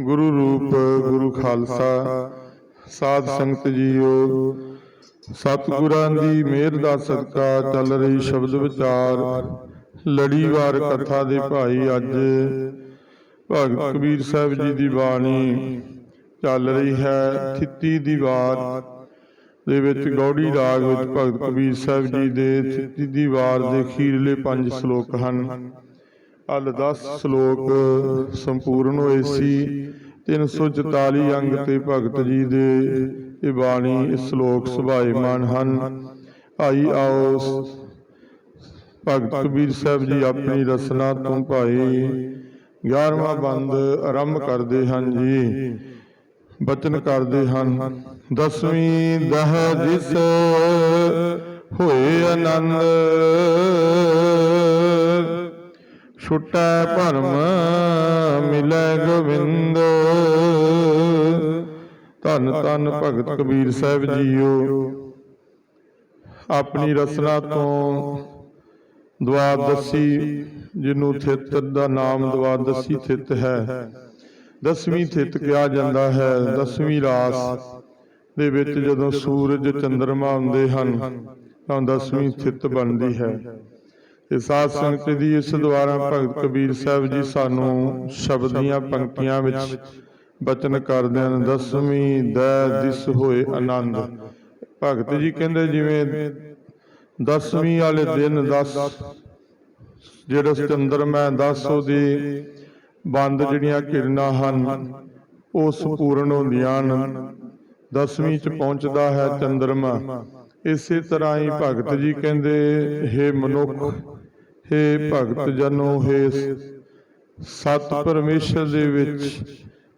ਗੁਰੂ ਰੂਪ ਗੁਰੂ ਖਾਲਸਾ ਸਾਧ ਸੰਗਤ ਜੀਓ। ਸਤਿਗੁਰਾਂ ਦੀ ਮਿਹਰ ਦਾ ਸਦਕਾ ਚੱਲ ਰਹੀ ਸ਼ਬਦ ਵਿਚਾਰ। ਲੜੀਵਾਰ ਕਥਾ ਦੇ ਭਾਈ ਅੱਜ। ਭਗਤ ਕਬੀਰ ਸਾਹਿਬ ਜੀ ਦੀ ਬਾਣੀ ਚੱਲ ਰਹੀ ਹੈ ਥਿੱਤੀ ਦੀ ਵਾਰ। ਦੇ ਵਿੱਚ ਗੌੜੀ ਰਾਗ ਵਿੱਚ ਭਗਤ ਕਬੀਰ ਸਾਹਿਬ ਜੀ ਦੇ ਥਿੱਤੀ ਦੀ ਵਾਰ ਦੇ ਅਖੀਰਲੇ ਪੰਜ ਸ਼ਲੋਕ ਹਨ। ਅਲ 10 ਸ਼ਲੋਕ ਸੰਪੂਰਨ ਹੋਏ ਸੀ। 344 ਅੰਗ ਤੇ ਭਗਤ ਜੀ ਦੇ ਇਹ ਬਾਣੀ ਇਹ ਸ਼ਲੋਕ ਸੁਭਾਏਮਾਨ ਹਨ। ਆਈ ਆਓ ਭਗਤ ਕਬੀਰ ਸਾਹਿਬ ਜੀ ਆਪਣੀ ਰਸਨਾ ਤੋਂ ਭਾਈ 11ਵਾਂ ਬੰਦ ਆਰੰਭ ਕਰਦੇ ਹਨ ਜੀ। ਬਚਨ ਕਰਦੇ ਹਨ। ਦਸਵੀਂ ਦਹ ਜਿਸ ਹੋਏ ਆਨੰਦ ਛੁਟੈ ਭਰਮ ਮਿਲੈ ਗੋਬਿੰਦ ਧੰਨ ਧੰਨ ਭਗਤ ਕਬੀਰ ਸਾਹਿਬ ਜੀਓ। ਆਪਣੀ ਰਸਨਾ ਤੋਂ ਦਵਾਦਸੀ ਜਿਹਨੂੰ ਥਿੱਤ ਦਾ ਨਾਮ ਦਵਾਦਸੀ ਥਿਤ ਹੈ। ਦਸਵੀਂ ਥਿੱਤ ਕਿਹਾ ਜਾਂਦਾ ਹੈ, ਦਸਵੀਂ ਰਾਸ ਦੇ ਵਿੱਚ ਜਦੋਂ ਸੂਰਜ ਚੰਦਰਮਾ ਹੁੰਦੇ ਹਨ, ਤਾਂ ਦਸਵੀਂ ਥਿਤ ਬਣਦੀ ਹੈ। ਤੇ ਸਾਧ ਸੰਗਤ ਦੀ ਇਸ ਦੁਆਰਾ ਭਗਤ ਕਬੀਰ ਸਾਹਿਬ ਜੀ ਸਾਨੂੰ ਸ਼ਬਦ ਦੀਆਂ ਪੰਕਤੀਆਂ ਵਿੱਚ ਬਚਨ ਕਰਦੇ ਹਨ ਦਸਵੀਂ ਦੈ ਦਿਸ ਹੋਏ ਆਨੰਦ। ਭਗਤ ਜੀ ਕਹਿੰਦੇ ਜਿਵੇਂ ਦਸਵੀਂ ਵਾਲੇ ਦਿਨ 10 ਜਿਹੜਾ ਚੰਦਰਮਾ 10 ਉਹਦੀ ਬੰਦ ਜਿਹੜੀਆਂ ਕਿਰਨਾਂ ਹਨ, ਉਹ ਸੰਪੂਰਨ ਹੁੰਦੀਆਂ ਹਨ। ਦਸਵੀਂ ਚ ਪਹੁੰਚਦਾ ਹੈ ਚੰਦਰਮਾ। ਇਸੇ ਤਰ੍ਹਾਂ ਹੀ ਭਗਤ ਜੀ ਕਹਿੰਦੇ हे ਮਨੁੱਖ हे ਭਗਤ ਜਨੋ हे ਸਤ ਪਰਮੇਸ਼ਰ ਦੇ ਵਿੱਚ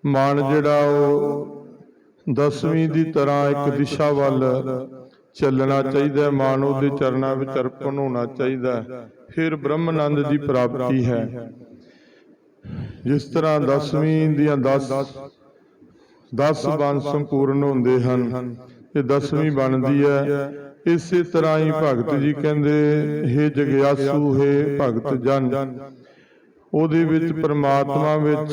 ਮਨ ਜਿਹੜਾ ਉਹ ਦਸਵੀਂ ਦੀ ਤਰ੍ਹਾਂ ਇੱਕ ਦਿਸ਼ਾ ਵੱਲ ਚੱਲਣਾ ਚਾਹੀਦਾ ਮਨ ਉਹਦੇ ਚਰਨਾਂ ਵਿੱਚ ਅਰਪਣ ਹੋਣਾ ਚਾਹੀਦਾ ਹੈ। ਫਿਰ ਬ੍ਰਹਮਨੰਦ ਦੀ ਪ੍ਰਾਪਤੀ ਹੈ। ਜਿਸ ਤਰ੍ਹਾਂ ਦਸਵੀਂ ਦੀਆਂ 10 10 ਬੰਦ ਸੰਪੂਰਨ ਹੁੰਦੇ ਹਨ, ਇਹ ਦਸਵੀਂ ਬਣਦੀ ਹੈ। ਇਸੇ ਤਰ੍ਹਾਂ ਹੀ ਭਗਤ ਜੀ ਕਹਿੰਦੇ हे ਜਗਿਆਸੂ ਹੈ ਭਗਤ ਜਨ। ਉਹਦੇ ਵਿੱਚ ਪ੍ਰਮਾਤਮਾ ਵਿੱਚ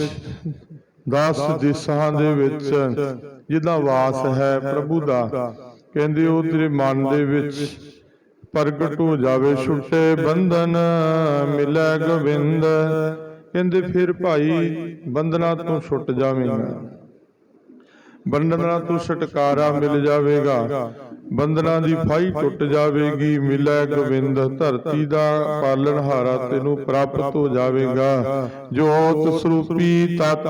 10 ਦਿਸ਼ਾਵਾਂ ਦੇ ਵਿੱਚ ਜਿਹਦਾ ਵਾਸ ਹੈ ਪ੍ਰਭੂ ਦਾ ਕਹਿੰਦੇ ਉਹ ਤੇਰੇ ਮਨ ਦੇ ਵਿੱਚ ਪ੍ਰਗਟ ਹੋ ਜਾਵੇ ਛੁੱਟੇ ਬੰਧਨ ਮਿਲੈ ਗੋਬਿੰਦ ਕਹਿੰਦੇ ਫਿਰ ਭਾਈ ਬੰਧਨਾਂ ਤੋਂ ਛੁੱਟ ਜਾਵੇਂਗਾ। ਬੰਧਨਾਂ ਤੋਂ ਛੁਟਕਾਰਾ ਮਿਲ ਜਾਵੇਗਾ। ਬੰਧਨਾਂ ਦੀ ਫਾਈ ਟੁੱਟ ਜਾਵੇਗੀ ਮਿਲੈ ਗੋਬਿੰਦ ਧਰਤੀ ਦਾ ਪਾਲਣਹਾਰਾ ਤੈਨੂੰ ਪ੍ਰਾਪਤ ਹੋ ਜਾਵੇਗਾ। ਜੋਤ ਸਰੂਪੀ ਤਤ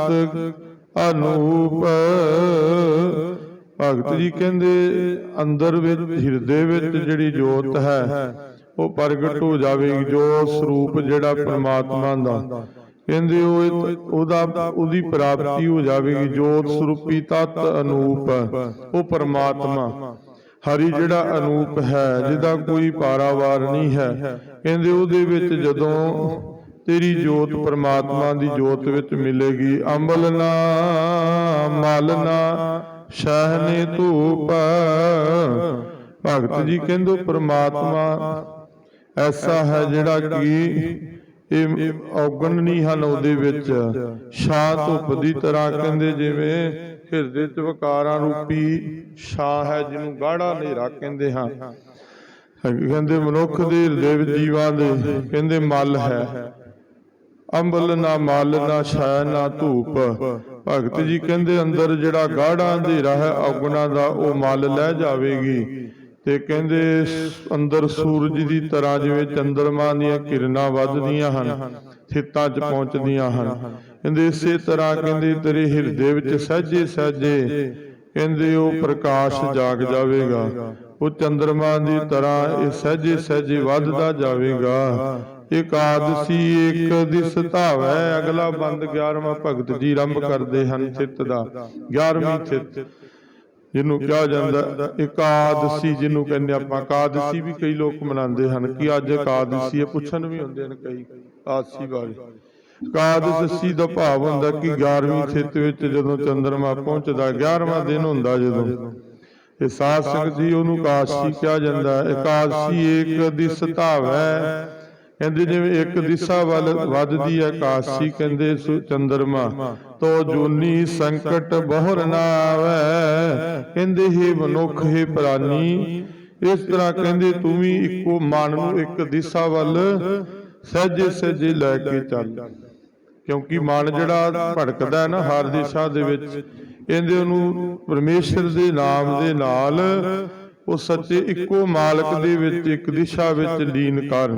ਅਨੂਪ ਭਗਤ ਜੀ ਕਹਿੰਦੇ ਅੰਦਰ ਵਿੱਚ ਹਿਰਦੇ ਵਿੱਚ ਜਿਹੜੀ ਜੋਤ ਹੈ ਉਹ ਪ੍ਰਗਟ ਹੋ ਜਾਵੇਗੀ ਜੋ ਸਰੂਪ ਜਿਹੜਾ ਪ੍ਰਮਾਤਮਾ ਦਾ। ਕਹਿੰਦੇ ਉਹ ਉਹਦਾ ਉਹਦੀ ਪ੍ਰਾਪਤੀ ਹੋ ਜਾਵੇਗੀ ਜੋਤ ਸਰੂਪੀ ਤਤ ਅਨੂਪ ਉਹ ਪਰਮਾਤਮਾ। ਹਰੀ ਜਿਹੜਾ ਅਨੂਪ ਹੈ ਜਿਹਦਾ ਕੋਈ ਪਾਰਾਵਾਰ ਨਹੀਂ ਹੈ ਕਹਿੰਦੇ ਉਹਦੇ ਵਿੱਚ ਜਦੋਂ ਤੇਰੀ ਜੋਤ ਪਰਮਾਤਮਾ ਦੀ ਜੋਤ ਵਿੱਚ ਮਿਲੇਗੀ। ਅੰਬਲ ਨਾ ਮਲ ਨਾ ਸ਼ਹਿਨੇ ਧੂਪ। ਭਗਤ ਜੀ ਕਹਿੰਦੇ ਪਰਮਾਤਮਾ ਐਸਾ ਹੈ ਜਿਹੜਾ ਕਿ ਇਹ ਔਗਣ ਨਹੀਂ ਹਨ ਉਹਦੇ ਵਿੱਚ। ਛਾਂ ਧੁੱਪ ਦੀ ਤਰ੍ਹਾਂ ਕਹਿੰਦੇ ਜਿਵੇਂ ਹਿਰਦੇ ਚ ਵਿਕਾਰਾਂ ਰੂਪੀ ਛਾਂ ਹੈ ਜਿਹਨੂੰ ਗਾੜਾ ਹਨੇਰਾ ਕਹਿੰਦੇ ਹਾਂ। ਕਹਿੰਦੇ ਮਨੁੱਖ ਦੇ ਹਿਰਦੇ ਵਿੱਚ ਜੀਵਾਂ ਦੇ ਕਹਿੰਦੇ ਮਲ ਹੈ। ਅੰਬਲ ਨਾ ਮਲ, ਨਾ ਛਾਇਆ ਨਾ ਧੂਪ। ਭਗਤ ਜੀ ਕਹਿੰਦੇ ਅੰਦਰ ਜਿਹੜਾ ਗਾੜਾ ਅੰਧੇਰਾ ਹੈ, ਔਗਣਾ ਦਾ ਉਹ ਮਲ ਲੈ ਜਾਵੇਗੀ। ਤੇ ਕਹਿੰਦੇ ਅੰਦਰ ਸੂਰਜ ਦੀ ਤਰ੍ਹਾਂ ਜਿਵੇਂ ਚੰਦਰਮਾ ਦੀਆਂ ਕਿਰਨਾਂ ਵੱਧਦੀਆਂ ਹਨ ਥਿੱਤਾਂ 'ਚ ਪਹੁੰਚਦੀਆਂ ਹਨ। ਕਹਿੰਦੇ ਇਸੇ ਤਰ੍ਹਾਂ ਕਹਿੰਦੇ ਤੇਰੇ ਹਿਰਦੇ ਵਿੱਚ ਸਹਜੇ ਸਹਜੇ ਕਹਿੰਦੇ ਉਹ ਪ੍ਰਕਾਸ਼ ਜਾਗ ਜਾਵੇਗਾ। ਉਹ ਚੰਦਰਮਾ ਦੀ ਤਰ੍ਹਾਂ ਇਹ ਸਹਜੇ ਸਹਜੇ ਵੱਧਦਾ ਜਾਵੇਗਾ। ਇਕਾਦਸੀ ਇੱਕ ਦਿਸ ਧਾਵੈ। ਅਗਲਾ ਬੰਦ 11ਵਾਂ ਭਗਤ ਜੀ ਆਰੰਭ ਕਰਦੇ ਹਨ ਚਿੱਤ ਦਾ। 11ਵੀਂ ਚਿੱਤ। ਜਿਹਨੂੰ ਕਿਹਾ ਜਾਂਦਾ ਇਕਾਦਸੀ ਜਿਹਨੂੰ ਕਹਿੰਦੇ ਆਪਾਂ ਇਕਾਦਸੀ ਵੀ ਕਈ ਲੋਕ ਮਨਾਉਂਦੇ ਹਨ ਕਿ ਅੱਜ ਇਕਾਦਸੀ ਹੈ ਪੁੱਛਣ ਵੀ ਹੁੰਦੇ ਨੇ ਕਈ ਆਸੀ ਬਾਰੇ। ਇਕਾਦਸੀ ਦਾ ਭਾਵ ਹੁੰਦਾ ਕਿ 11ਵੀਂ ਚਿੱਤ ਵਿੱਚ ਜਦੋਂ ਚੰਦਰਮਾ ਪਹੁੰਚਦਾ 11ਵਾਂ ਦਿਨ ਹੁੰਦਾ ਜਦੋਂ। ਇਹ ਸਾਧ ਸੰਗਤ ਜੀ ਉਹਨੂੰ ਇਕਾਦਸੀ ਕਿਹਾ ਜਾਂਦਾ। ਹੈ ਇਕਾਦਸੀ ਇੱਕ ਦਿਸ ਧਾਵੈ। ਕਹਿੰਦੇ ਜਿਵੇਂ ਇੱਕ ਦਿਸ਼ਾ ਵੱਲ ਵੱਧਦੀ ਹੈ ਕਾਸ਼ੀ ਕਹਿੰਦੇ ਚੰਦਰਮਾ। ਤੋ ਜੂਨੀ ਸੰਕਟ ਬਹੁਰ ਨਾ ਆਵੇ ਕਹਿੰਦੇ ਹੀ ਮਨੁੱਖ ਹੀ ਪ੍ਰਾਨੀ ਇਸ ਤਰ੍ਹਾਂ ਕਹਿੰਦੇ ਤੂੰ ਵੀ ਇੱਕੋ ਮਨ ਨੂੰ ਇੱਕ ਦਿਸ਼ਾ ਵੱਲ ਸਹਿਜੇ ਸਹਿਜੇ ਲੈ ਕੇ ਚੱਲ। ਕਿਉਂਕਿ ਮਨ ਜਿਹੜਾ ਭੜਕਦਾ ਨਾ, ਹਰ ਦਿਸ਼ਾ ਦੇ ਵਿੱਚ, ਇਹਦੇ ਉਹਨੂੰ ਪਰਮੇਸ਼ਰ ਦੇ ਨਾਮ ਦੇ ਨਾਲ, ਉਹ ਸੱਚੇ ਇੱਕੋ ਮਾਲਕ ਦੇ ਵਿੱਚ, ਇੱਕ ਦਿਸ਼ਾ ਵਿੱਚ ਲੀਨ ਕਰ।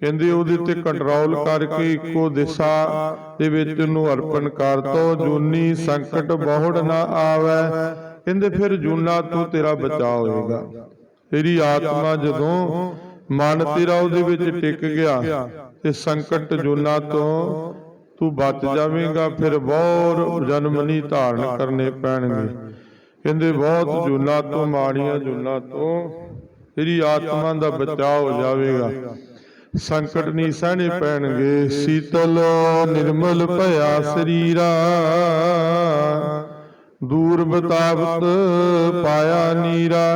ਕਹਿੰਦੇ ਉਹਦੇ ਤੇ ਕੰਟਰੋਲ ਕਰਕੇ ਇੱਕੋ ਦਿਸ਼ਾ ਦੇ ਵਿੱਚ ਉਹਨੂੰ ਅਰਪਣ ਕਰ, ਤੋ ਜੂਨੀ ਸੰਕਟ ਬਹੁੜ ਨਾ ਆਵੇ। ਕਹਿੰਦੇ ਫਿਰ ਜੂਨਾ ਤੂੰ ਤੇਰਾ ਬਚਾ ਹੋਏਗਾ। ਤੇਰੀ ਆਤਮਾ ਜਦੋਂ ਮਨ ਤੇਰਾ ਉਹਦੇ ਵਿੱਚ ਟਿਕ ਗਿਆ, ਤੇ ਸੰਕਟ ਜੂਨਾ ਤੋਂ ਤੂੰ ਬਚ ਜਾਵੇਂਗਾ ਫਿਰ ਬਹੁਤ ਜਨਮ ਨਹੀਂ ਧਾਰਨ ਕਰਨੇ ਪੈਣਗੇ। ਕਹਿੰਦੇ ਬਹੁਤ ਜੂਨਾ ਤੋਂ ਮਾੜੀਆਂ ਜੂਨਾ ਤੋਂ ਤੇਰੀ ਆਤਮਾ ਦਾ ਬਚਾਅ ਹੋ ਜਾਵੇਗਾ। ਸੰਕਟ ਨਹੀਂ ਸਹਿਣੇ ਪੈਣਗੇ। ਸੀਤਲ ਨਿਰਮਲ ਭਇਆ ਸਰੀਰਾ। ਦੂਰ ਬਤਾਵਤ ਪਾਇਆ ਨੀਰਾ।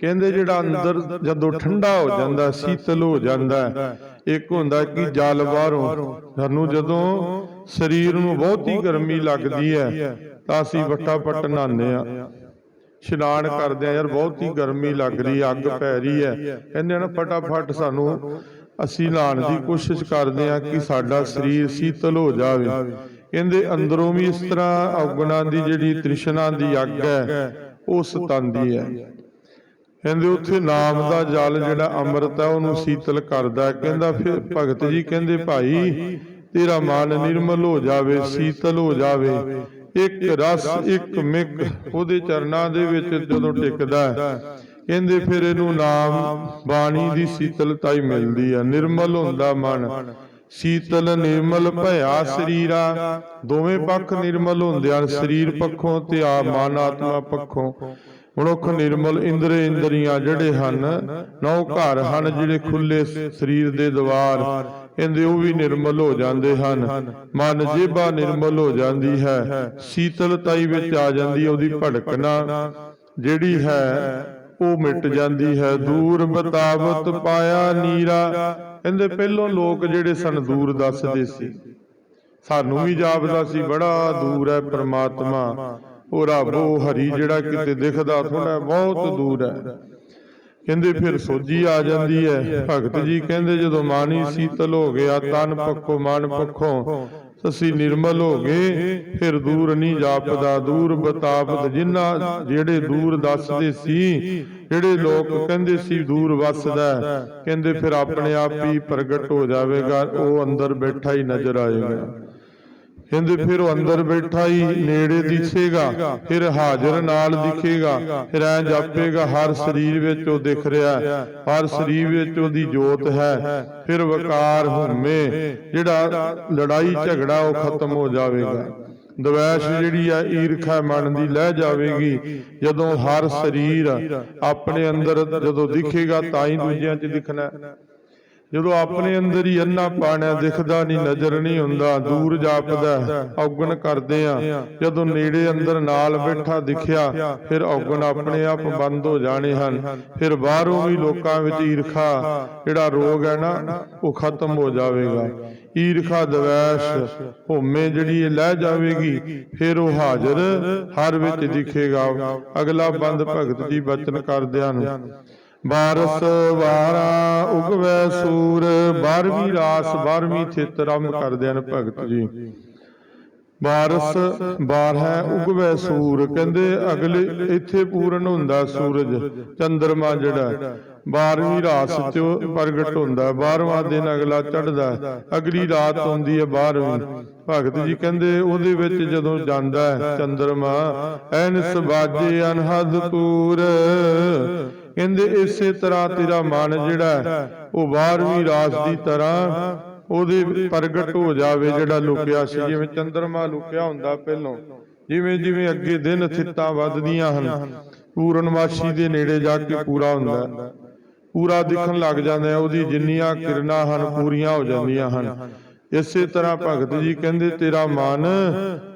ਕਹਿੰਦੇ ਜਿਹੜਾ ਅੰਦਰ ਜਦੋਂ ਠੰਡਾ ਹੋ ਜਾਂਦਾ ਸੀਤਲ ਹੋ ਜਾਂਦਾ ਇੱਕ ਹੁੰਦਾ ਕਿ ਜਲ ਬਾਹਰੋਂ। ਸਾਨੂੰ ਜਦੋਂ ਸਰੀਰ ਨੂੰ ਬਹੁਤੀ ਗਰਮੀ ਲੱਗਦੀ ਹੈ ਤਾਂ ਅਸੀਂ ਵੱਟਾ ਪੱਟ ਨਹਾਉਂਦੇ ਆ ਇਸ਼ਨਾਨ ਕਰਦੇ ਆ ਯਾਰ ਬਹੁਤੀ ਗਰਮੀ ਲੱਗ ਰਹੀ ਅੱਗ ਪੈ ਰਹੀ ਹੈ। ਕਹਿੰਦੇ ਨਾ ਫਟਾਫਟ ਸਾਨੂੰ ਅਸੀਂ ਨਹਾਉਣ ਦੀ ਕੋਸ਼ਿਸ਼ ਕਰਦੇ ਆ ਕਿ ਸਾਡਾ ਸਰੀਰ ਸੀਤਲ ਹੋ ਜਾਵੇ। ਕਹਿੰਦੇ ਅੰਦਰੋਂ ਵੀ ਇਸ ਤਰ੍ਹਾਂ ਔਗਣਾ ਦੀ ਜਿਹੜੀ ਤ੍ਰਿਸ਼ਨਾ ਦੀ ਅੱਗ ਹੈ ਉਹ ਸਤਾਂਦੀ ਹੈ। ਕਹਿੰਦੇ ਉੱਥੇ ਨਾਮ ਦਾ ਜਲ ਜਿਹੜਾ ਅੰਮ੍ਰਿਤ ਹੈ, ਉਹਨੂੰ ਸੀਤਲ ਕਰਦਾ ਕਹਿੰਦਾ ਫਿਰ ਭਗਤ ਜੀ ਕਹਿੰਦੇ, ਭਾਈ, ਤੇਰਾ ਮਨ ਨਿਰਮਲ ਹੋ ਜਾਵੇ, ਸੀਤਲ ਹੋ ਜਾਵੇ। ਇੱਕ ਰਸ, ਇੱਕ ਮਿਕ ਉਹਦੇ ਚਰਨਾਂ ਦੇ ਵਿੱਚ ਜਦੋਂ ਟਿਕਦਾ ਕਹਿੰਦੇ ਫਿਰ ਇਹਨੂੰ ਨਾਮ ਬਾਣੀ ਦੀ ਸੀਤਲਤਾ ਹੀ ਮਿਲਦੀ ਹੈ। ਨਿਰਮਲ ਹੁੰਦਾ ਮਨ। ਸੀਤਲ ਨਿਰਮਲ ਭਇਆ ਸਰੀਰਾ। ਦੋਵੇਂ ਪੱਖ ਨਿਰਮਲ ਹੁੰਦੇ ਹਨ। ਸਰੀਰ ਪੱਖੋਂ ਤੇ ਆ ਮਨ ਆਤਮਾ ਪੱਖੋਂ। ਮਨੁੱਖ ਨਿਰਮਲ ਇੰਦਰੇ ਇੰਦਰੀਆਂ ਜਿਹੜੇ ਹਨ ਨੌ ਘਰ ਹਨ ਜਿਹੜੇ ਖੁੱਲੇ ਸਰੀਰ ਦੇ ਦਵਾਰ ਕਹਿੰਦੇ ਉਹ ਵੀ ਨਿਰਮਲ ਹੋ ਜਾਂਦੇ ਹਨ। ਮਨ ਜੇਬਾ ਨਿਰਮਲ ਹੋ ਜਾਂਦੀ ਹੈ ਸੀਤਲਤਾਈ ਵਿੱਚ ਆ ਜਾਂਦੀ ਉਹਦੀ ਭੜਕਣਾ, ਜਿਹੜੀ ਹੈ ਉਹ ਮਿਟ ਜਾਂਦੀ ਹੈ। ਦੂਰ ਬਤਾਵਤ ਪਾਇਆ ਨੀਰਾ ਕਹਿੰਦੇ ਪਹਿਲੋਂ ਲੋਕ ਜਿਹੜੇ ਸਨ ਦੂਰ ਦੱਸਦੇ ਸੀ। ਸਾਨੂੰ ਵੀ ਜਾਪਦਾ ਸੀ, ਬੜਾ ਦੂਰ ਹੈ ਪ੍ਰਮਾਤਮਾ। ਉਹ ਰੱਬ, ਉਹ ਹਰੀ ਜਿਹੜਾ ਕਿਤੇ ਦਿਖਦਾ ਥੋੜਾ ਬਹੁਤ ਦੂਰ ਹੈ। ਕਹਿੰਦੇ ਫਿਰ ਸੋਝੀ ਆ ਜਾਂਦੀ ਹੈ। ਭਗਤ ਜੀ ਕਹਿੰਦੇ ਜਦੋਂ ਮਾਨੀ ਸੀਤਲ ਹੋ ਗਿਆ, ਤਨ ਪੱਖੋਂ ਮਨ ਪੱਖੋਂ, ਅਸੀਂ ਨਿਰਮਲ ਹੋ ਗਏ, ਫਿਰ ਦੂਰ ਨਹੀਂ ਜਾਪਦਾ, ਦੂਰ ਬਤਾਪਤ ਜਿਨ੍ਹਾਂ ਜਿਹੜੇ ਦੂਰ ਦੱਸਦੇ ਸੀ, ਜਿਹੜੇ ਲੋਕ ਕਹਿੰਦੇ ਸੀ ਦੂਰ ਵੱਸਦਾ ਕਹਿੰਦੇ ਫਿਰ ਆਪਣੇ ਆਪ ਹੀ ਪ੍ਰਗਟ ਹੋ ਜਾਵੇਗਾ, ਉਹ ਅੰਦਰ ਬੈਠਾ ਹੀ ਨਜ਼ਰ ਆਏਗਾ। ਕਹਿੰਦੇ ਫਿਰ ਉਹ ਅੰਦਰ ਬੈਠਾ ਹੀ ਨੇੜੇ ਦਿਸੇਗਾ ਫਿਰ ਹਾਜ਼ਰ ਨਾਲ ਦਿਖੇਗਾ ਫਿਰ ਐ ਜਾਪੇਗਾ ਹਰ ਸਰੀਰ ਵਿੱਚ ਉਹ ਦਿਖ ਰਿਹਾ ਹਰ ਸਰੀਰ ਵਿੱਚ ਉਹਦੀ ਜੋਤ ਹੈ ਫਿਰ ਵਕਾਰ ਹਉਮੈ ਜਿਹੜਾ ਲੜਾਈ ਝਗੜਾ ਉਹ ਖਤਮ ਹੋ ਜਾਵੇਗਾ। ਦਵੈਸ਼ ਜਿਹੜੀ ਆ ਈਰਖਾ ਮਨ ਦੀ ਲੈ ਜਾਵੇਗੀ ਜਦੋਂ ਹਰ ਸਰੀਰ ਆਪਣੇ ਅੰਦਰ ਜਦੋਂ ਦਿਖੇਗਾ ਤਾਂ ਹੀ ਦੂਜਿਆਂ 'ਚ ਦਿਖਣਾ ਹੈ। ਜਦੋਂ ਆਪਣੇ ਅੰਦਰ ਹੀ ਅੰਨਾ ਪਾਣਾ ਦਿਖਦਾ ਨਹੀਂ, ਨਜ਼ਰ ਨਹੀਂ ਹੁੰਦਾ, ਦੂਰ ਜਾਪਦਾ ਔਗਣ ਕਰਦੇ ਆ ਜਦੋਂ ਨੇੜੇ ਅੰਦਰ ਨਾਲ ਬੈਠਾ ਦਿਖਿਆ, ਫਿਰ ਔਗਣ ਆਪਣੇ ਆਪ ਬੰਦ ਹੋ ਜਾਣੇ ਹਨ। ਫਿਰ ਬਾਹਰੋਂ ਵੀ ਲੋਕਾਂ ਵਿੱਚ ਈਰਖਾ, ਜਿਹੜਾ ਰੋਗ ਹੈ ਨਾ, ਉਹ ਖਤਮ ਹੋ ਜਾਵੇਗਾ। ਈਰਖਾ ਦਵੈਸ਼ ਹਉਮੈ ਜਿਹੜੀ ਇਹ ਲੈ ਜਾਵੇਗੀ, ਫਿਰ ਉਹ ਹਾਜ਼ਰ ਹਰ ਵਿੱਚ ਦਿਖੇਗਾ। ਅਗਲਾ ਬੰਦ ਭਗਤ ਜੀ ਬਚਨ ਕਰਦਿਆਂ ਨੂੰ ਬਾਰਸ ਵਾਰਾ ਉਗਵੇ ਸੂਰ, ਬਾਰਵੀਂ ਰਾਸ, ਬਾਰਵੀਂ ਥਿਤ ਰਮ ਕਰਦੇ ਹਨ ਭਗਤ ਜੀ। ਵਾਰਸ ਬਾਰ ਹੈ ਉਗਵੈ ਸੂਰ, ਕਹਿੰਦੇ ਅਗਲੇ ਇੱਥੇ ਪੂਰਨ ਹੁੰਦਾ ਸੂਰਜ, ਚੰਦਰਮਾ ਜਿਹੜਾ 12ਵੀਂ ਰਾਤ ਚ ਪ੍ਰਗਟ ਹੁੰਦਾ 12ਵਾਂ ਦਿਨ ਅਗਲਾ ਚੜ੍ਹਦਾ ਹੈ। ਅਗਲੀ ਰਾਤ ਹੁੰਦੀ ਹੈ 12ਵੀਂ ਭਗਤ ਜੀ ਕਹਿੰਦੇ ਉਹਦੇ ਵਿੱਚ ਜਦੋਂ ਜਾਂਦਾ ਹੈ ਚੰਦਰਮਾ ਐਨਸ ਬਾਜੇ ਅਨਹਦ ਪੂਰ। ਕਹਿੰਦੇ ਇਸੇ ਤਰ੍ਹਾਂ ਤੇਰਾ ਮਨ ਜਿਹੜਾ ਉਹ 12ਵੀਂ ਰਾਤ ਦੀ ਤਰ੍ਹਾਂ ਉਹਦੇ ਪ੍ਰਗਟ ਹੋ ਜਾਵੇ ਜਿਹੜਾ ਲੁਕਿਆ ਸੀ। ਜਿਵੇਂ ਚੰਦਰਮਾ ਲੁਕਿਆ ਹੁੰਦਾ ਪਹਿਲੋਂ। ਜਿਵੇਂ ਜਿਵੇਂ ਅੱਗੇ ਦਿਨ ਥਿੱਤਾਂ ਵੱਧਦੀਆਂ ਹਨ ਪੂਰਨਮਾਸ਼ੀ ਦੇ ਨੇੜੇ ਜਾ ਕੇ ਪੂਰਾ ਹੁੰਦਾ। ਹੈ। ਪੂਰਾ ਦਿਖਣ ਲੱਗ ਜਾਂਦਾ ਹੈ ਉਹਦੀ ਜਿੰਨੀਆਂ ਕਿਰਨਾਂ ਹਨ, ਪੂਰੀਆਂ ਹੋ ਜਾਂਦੀਆਂ ਹਨ। ਇਸੇ ਤਰ੍ਹਾਂ ਭਗਤ ਜੀ ਕਹਿੰਦੇ, ਤੇਰਾ ਮਨ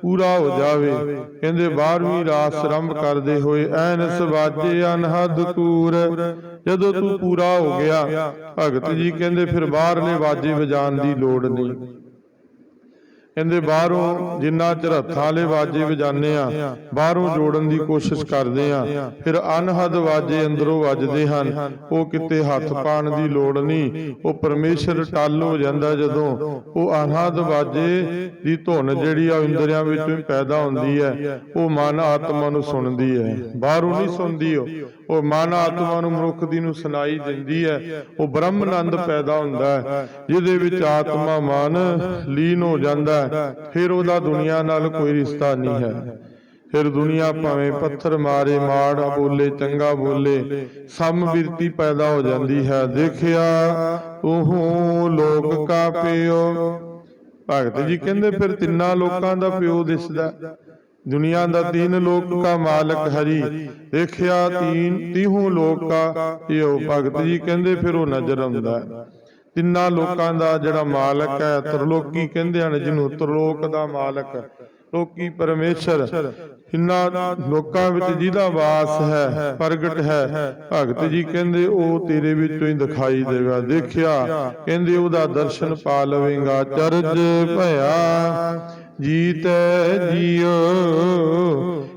ਪੂਰਾ ਹੋ ਜਾਵੇ। ਕਹਿੰਦੇ 12ਵੀਂ ਰਾਤ ਆਰੰਭ ਕਰਦੇ ਹੋਏ, ਐਨ ਸਵਾਜੇ ਅਨਹਦ ਕੂਰ, ਜਦੋਂ ਤੂੰ ਪੂਰਾ ਹੋ ਗਿਆ। ਭਗਤ ਜੀ ਕਹਿੰਦੇ, ਫਿਰ ਬਾਹਰਲੇ ਵਾਜੇ ਵਜਾਣ ਦੀ ਲੋੜ ਨਹੀਂ। ਕਹਿੰਦੇ, ਬਾਹਰੋਂ ਜਿੰਨਾ ਚਿਰ ਹੱਥਾਂ ਵਾਲੇ ਵਾਜੇ ਵਜਾਉਂਦੇ ਆ ਬਾਹਰੋਂ ਜੋੜਨ ਦੀ ਕੋਸ਼ਿਸ਼ ਕਰਦੇ ਆ ਫਿਰ ਅਨਹਦ ਵਾਜੇ ਅੰਦਰੋਂ ਵੱਜਦੇ ਹਨ। ਉਹ ਕਿਤੇ ਹੱਥ ਪਾਣ ਦੀ ਲੋੜ ਨਹੀਂ। ਉਹ ਪਰਮੇਸ਼ਰ ਟੱਲ ਹੋ ਜਾਂਦਾ ਜਦੋਂ ਉਹ ਅਨਹਦ ਵਾਜੇ ਦੀ ਧੁਨ ਜਿਹੜੀ ਆ ਇੰਦਰੀਆਂ ਵਿੱਚੋਂ ਪੈਦਾ ਹੁੰਦੀ ਹੈ। ਉਹ ਮਨ ਆਤਮਾ ਨੂੰ ਸੁਣਦੀ ਹੈ। ਬਾਹਰੋਂ ਨਹੀਂ ਸੁਣਦੀ ਉਹ। ਉਹ ਮਨ ਆਤਮਾ ਨੂੰ ਮਨੁੱਖ ਦੀ ਨੂੰ ਸੁਣਾਈ ਦਿੰਦੀ ਹੈ। ਉਹ ਬ੍ਰਹਮਨੰਦ ਪੈਦਾ ਹੁੰਦਾ ਹੈ, ਜਿਹਦੇ ਵਿੱਚ ਆਤਮਾ ਮਨ ਲੀਨ ਹੋ ਜਾਂਦਾ ਹੈ। ਫਿਰ ਉਹਦਾ ਦੁਨੀਆ ਨਾਲ ਕੋਈ ਰਿਸ਼ਤਾ ਨਹੀਂ ਹੈ। ਫਿਰ ਦੁਨੀਆ ਭਾਵੇਂ ਪੱਥਰ ਮਾਰੇ, ਮਾੜਾ ਬੋਲੇ, ਚੰਗਾ ਬੋਲੇ ਸਮਵਿਰਤੀ ਪੈਦਾ ਹੋ ਜਾਂਦੀ ਹੈ। ਦੇਖਿਆ, ਉਹ ਲੋਕ ਕਾ ਪਿਓ। ਭਗਤ ਜੀ ਕਹਿੰਦੇ, ਫਿਰ ਤਿੰਨਾਂ ਲੋਕਾਂ ਦਾ ਪਿਓ ਦਿਸਦਾ ਦੁਨੀਆ ਦਾ ਤੀਨ ਲੋਕ ਕਾ ਮਾਲਕ ਹਰੀ। ਦੇਖਿਆ ਤੀਨ ਤੀਹੂ ਲੋਕ ਕਾ ਇਹੋ ਭਗਤ ਜੀ ਕਹਿੰਦੇ ਫਿਰ ਉਹ ਨਜ਼ਰ ਆਉਂਦਾ। ਤਿੰਨਾਂ ਲੋਕਾਂ ਦਾ ਜਿਹੜਾ ਮਾਲਕ ਹੈ ਤਰਲੋਕੀ ਕਹਿੰਦੇ ਹਨ ਜਿਹਨੂੰ ਤਰਲੋਕ ਦਾ ਮਾਲਕ। ਲੋਕੀ ਪਰਮੇਸ਼ਰ। ਇਨ੍ਹਾਂ ਲੋਕਾਂ ਵਿੱਚ ਜਿਹਦਾ ਵਾਸ ਹੈ ਪ੍ਰਗਟ ਹੈ ਭਗਤ ਜੀ ਕਹਿੰਦੇ ਉਹ ਤੇਰੇ ਵਿੱਚੋਂ ਹੀ ਦਿਖਾਈ ਦੇਗਾ। ਦੇਖਿਆ ਕਹਿੰਦੇ ਉਹਦਾ ਦਰਸ਼ਨ ਪਾ ਲਵੇਂਗਾ। ਚਰਜ ਭਇਆ। ਜੀਤ ਜੀਓ।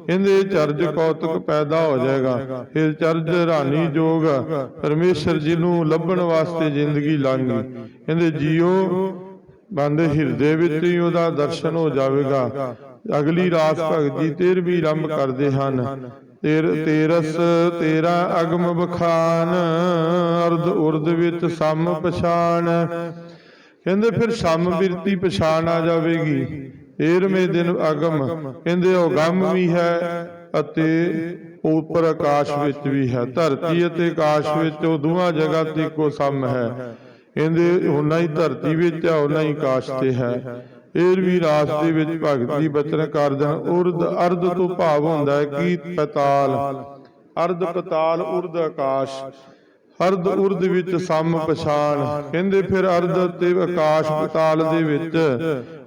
ਕਹਿੰਦੇ ਚਰਜ ਕੌਤਕ ਪੈਦਾ ਹੋ ਜਾਏਗਾ। ਫਿਰ ਚਰਜ ਰਾਣੀ ਜੋਗ। ਪਰਮੇਸ਼ਰ ਜੀ ਨੂੰ ਲੱਭਣ ਵਾਸਤੇ ਜ਼ਿੰਦਗੀ ਲੰਘੀ। ਕਹਿੰਦੇ ਜੀਓ, ਬੰਦ ਹਿਰਦੇ ਵਿੱਚ ਹੀ ਉਹਦਾ ਦਰਸ਼ਨ ਹੋ ਜਾਵੇਗਾ। ਅਗਲੀ ਰਾਤ ਭਗਤ ਜੀ 13ਵੀਂ ਆਰੰਭ ਕਰਦੇ ਹਨ। ਤੇਰ, ਤੇਰਸ, ਤੇਰਾ ਅਗਮ ਬਖਾਨ। ਅਰਧ ਉਰਦ ਵਿੱਚ ਸਮ ਪਛਾਣ ਕਹਿੰਦੇ ਫਿਰ ਸਮ ਬਿਰਤੀ ਪਛਾਣ ਆ ਜਾਵੇਗੀ। 13ਵੇਂ ਦਿਨ ਅਗਮ। ਕਹਿੰਦੇ ਉਹ ਗਮ ਵੀ ਹੈ ਅਤੇ ਉੱਪਰ ਆਕਾਸ਼ ਵਿੱਚ ਵੀ ਹੈ। ਧਰਤੀ ਅਤੇ ਆਕਾਸ਼ ਵਿੱਚ ਉਹ ਦੋਹਾਂ ਜਗ੍ਹਾ ਤੇ ਇੱਕੋ ਸਮ ਹੈ। ਕਹਿੰਦੇ ਉਹਨਾਂ ਹੀ ਧਰਤੀ ਵਿੱਚ ਹੈ ਉਹਨਾਂ ਹੀ ਆਕਾਸ਼ ਤੇ ਹੈ। ਇਹ ਵੀ ਰਾਸ ਦੇ ਵਿੱਚ ਭਗਤ ਬਚਨ ਕਰਦੇ ਹਨ। ਉਰਦ ਅਰਧ ਤੋਂ ਭਾਵ ਹੁੰਦਾ ਹੈ ਕਿ ਪਤਾਲ। ਅਰਧ ਪਤਾਲ ਉਰਦ ਆਕਾਸ਼। ਅਰਧ ਉਰਦ ਵਿੱਚ ਸਮ ਪਛਾਣ। ਕਹਿੰਦੇ ਫਿਰ ਅਰਧ ਤੇ ਆਕਾਸ਼ ਪਤਾਲ ਦੇ ਵਿੱਚ।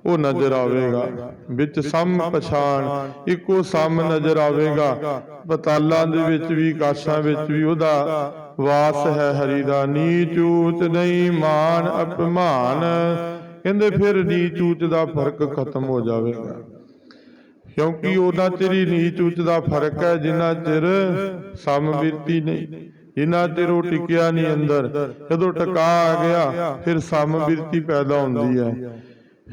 ਉਹ ਨਜ਼ਰ ਆਵੇਗਾ। ਵਿੱਚ ਸਮ ਪਛਾਣ ਇੱਕੋ ਸਮ ਨਜ਼ਰ ਆਵੇਗਾ। ਪਤਾਲਾਂ ਦੇ ਵਿੱਚ ਵੀ ਆਕਾਸ਼ਾਂ ਵਿੱਚ ਵੀ ਉਹਦਾ ਵਾਸ ਹੈ ਹਰੀ ਦਾ ਨੀਚ ਊਚ ਨਹੀਂ ਮਾਨ ਅਪਮਾਨ। ਕਹਿੰਦੇ ਫਿਰ ਨੀਚ ਊਚ ਦਾ ਫ਼ਰਕ ਖਤਮ ਹੋ ਜਾਵੇਗਾ। ਕਿਉਂਕਿ ਉਹਨਾਂ ਚਿਰ ਹੀ ਨੀਚ ਉੱਚ ਦਾ ਫ਼ਰਕ ਹੈ ਜਿੰਨਾ ਚਿਰ ਸਮਵਿਰਤੀ ਨਹੀਂ ਜਿੰਨਾ ਚਿਰ ਉਹ ਟਿਕਿਆ ਨਹੀਂ ਅੰਦਰ ਜਦੋਂ ਟਿਕਾ ਆ ਗਿਆ ਫਿਰ ਸਮਵਿਰਤੀ ਪੈਦਾ ਹੁੰਦੀ ਹੈ।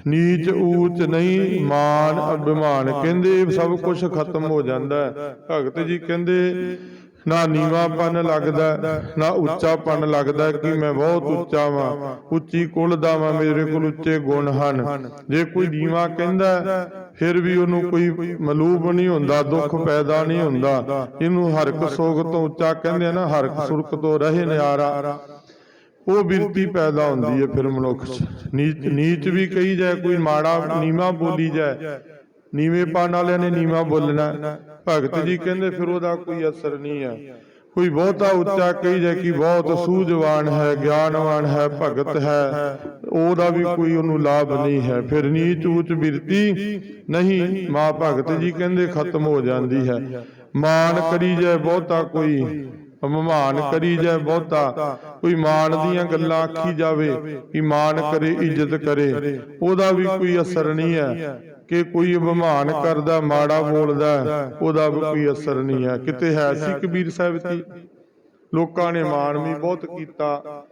ਨੀਚ ਊਚ ਨਹੀਂ ਮਾਨ ਅਭਿਮਾਨ। ਕਹਿੰਦੇ ਸਭ ਕੁਝ ਖਤਮ ਹੋ ਜਾਂਦਾ ਹੈ। ਭਗਤ ਜੀ ਕਹਿੰਦੇ ਨਾ ਨੀਵਾਂਪਨ ਲੱਗਦਾ ਨਾ ਉੱਚਾਪਨ ਲੱਗਦਾ ਕਿ ਮੈਂ ਬਹੁਤ ਉੱਚਾ ਵਾਂ। ਉੱਚੀ ਕੁਲ ਦਾ ਵਾਂ ਮੇਰੇ ਕੋਲ ਉੱਚੇ ਗੁਣ ਹਨ। ਜੇ ਕੋਈ ਨੀਵਾਂ ਕਹਿੰਦਾ ਫਿਰ ਵੀ ਉਹਨੂੰ ਕੋਈ ਮਲੂਬ ਨਹੀਂ ਹੁੰਦਾ ਦੁੱਖ ਪੈਦਾ ਨਹੀਂ ਹੁੰਦਾ। ਇਹਨੂੰ ਹਰਕ ਸੋਗ ਤੋਂ ਉੱਚਾ ਕਹਿੰਦੇ ਨਾ ਹਰਕ ਸੁਰਕ ਤੋਂ ਰਹੇ ਨਿਆਰਾ। ਉਹ ਬਿਰਤੀ ਪੈਦਾ ਹੁੰਦੀ ਹੈ ਫਿਰ ਮਨੁੱਖ ਚ। ਨੀਚ ਵੀ ਕਹੀ ਜਾਏ, ਕੋਈ ਮਾੜਾ, ਨੀਵਾ ਬੋਲੀ ਜਾਏ। ਨੀਵੇਂ ਪਾਣ ਵਾਲਿਆਂ ਨੇ ਨੀਵਾ ਬੋਲਣਾ। ਭਗਤ ਜੀ ਕਹਿੰਦੇ ਫਿਰ ਉਹਦਾ ਕੋਈ ਅਸਰ ਨਹੀਂ ਹੈ ਕੋਈ ਬਹੁਤਾ ਉੱਚਾ ਕਹੀ ਜਾਏ ਕਿ ਬਹੁਤ ਸੂਝਵਾਨ ਹੈ, ਗਿਆਨਵਾਨ ਹੈ, ਭਗਤ ਹੈ। ਉਹਦਾ ਵੀ ਕੋਈ ਉਹਨੂੰ ਲਾਭ ਨਹੀਂ ਹੈ। ਫਿਰ ਨੀਚ ਉੱਚ ਬਿਰਤੀ ਨਹੀਂ, ਮਾਂ ਭਗਤ ਜੀ ਕਹਿੰਦੇ ਖਤਮ ਹੋ ਜਾਂਦੀ ਹੈ। ਮਾਨ ਕਰੀ ਜਾਏ ਬਹੁਤਾ ਕੋਈ। ਮਹਿਮਾਨ ਕਰੀ ਜਾਏ ਬਹੁਤਾ। ਕੋਈ ਮਾਣ ਦੀਆਂ ਗੱਲਾਂ ਆਖੀ ਜਾਵੇ ਮਾਣ ਕਰੇ ਇੱਜ਼ਤ ਕਰੇ। ਉਹਦਾ ਵੀ ਕੋਈ ਅਸਰ ਨਹੀਂ ਹੈ ਕਿ ਕੋਈ ਅਭਿਮਾਨ ਕਰਦਾ ਮਾੜਾ ਬੋਲਦਾ ਉਹਦਾ ਵੀ ਕੋਈ ਅਸਰ ਨਹੀਂ ਹੈ। ਕਿਤੇ ਹੈ। ਸੀ ਕਬੀਰ ਸਾਹਿਬ ਜੀ ਲੋਕਾਂ ਨੇ ਮਾਣ ਵੀ ਬਹੁਤ ਕੀਤਾ।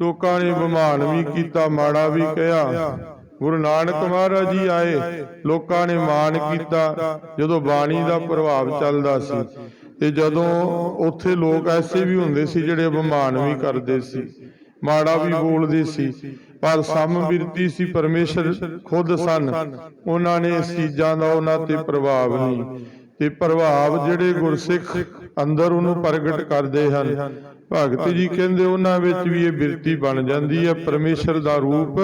ਲੋਕਾਂ ਨੇ ਬਮਾਨ ਵੀ ਕੀਤਾ ਮਾੜਾ ਵੀ ਕਿਹਾ। ਗੁਰੂ ਨਾਨਕ ਮਹਾਰਾਜ ਜੀ ਆਏ। ਲੋਕਾਂ ਨੇ ਮਾਣ ਕੀਤਾ। ਜਦੋਂ ਬਾਣੀ ਦਾ ਪ੍ਰਭਾਵ ਚੱਲਦਾ ਸੀ। ਤੇ ਜਦੋਂ ਉੱਥੇ ਲੋਕ ਐਸੇ ਵੀ ਹੁੰਦੇ ਸੀ ਜਿਹੜੇ ਬਮਾਨ ਵੀ ਕਰਦੇ ਸੀ, ਮਾੜਾ ਵੀ ਬੋਲਦੇ ਸੀ, ਪਰ ਸਮਬਿਰਤੀ ਸੀ, ਪਰਮੇਸ਼ਰ ਖੁਦ ਸਨ। ਉਹਨਾਂ ਨੇ ਇਸ ਚੀਜ਼ਾਂ ਦਾ ਉਹਨਾਂ ਤੇ ਪ੍ਰਭਾਵ ਨਹੀਂ। ਤੇ ਪ੍ਰਭਾਵ ਜਿਹੜੇ ਗੁਰਸਿੱਖ ਅੰਦਰ ਉਹਨੂੰ ਪ੍ਰਗਟ ਕਰਦੇ ਹਨ। ਭਗਤ ਜੀ ਕਹਿੰਦੇ ਉਹਨਾਂ ਵਿੱਚ ਵੀ ਇਹ ਬਿਰਤੀ ਬਣ ਜਾਂਦੀ ਹੈ। ਪਰਮੇਸ਼ਰ ਦਾ ਰੂਪ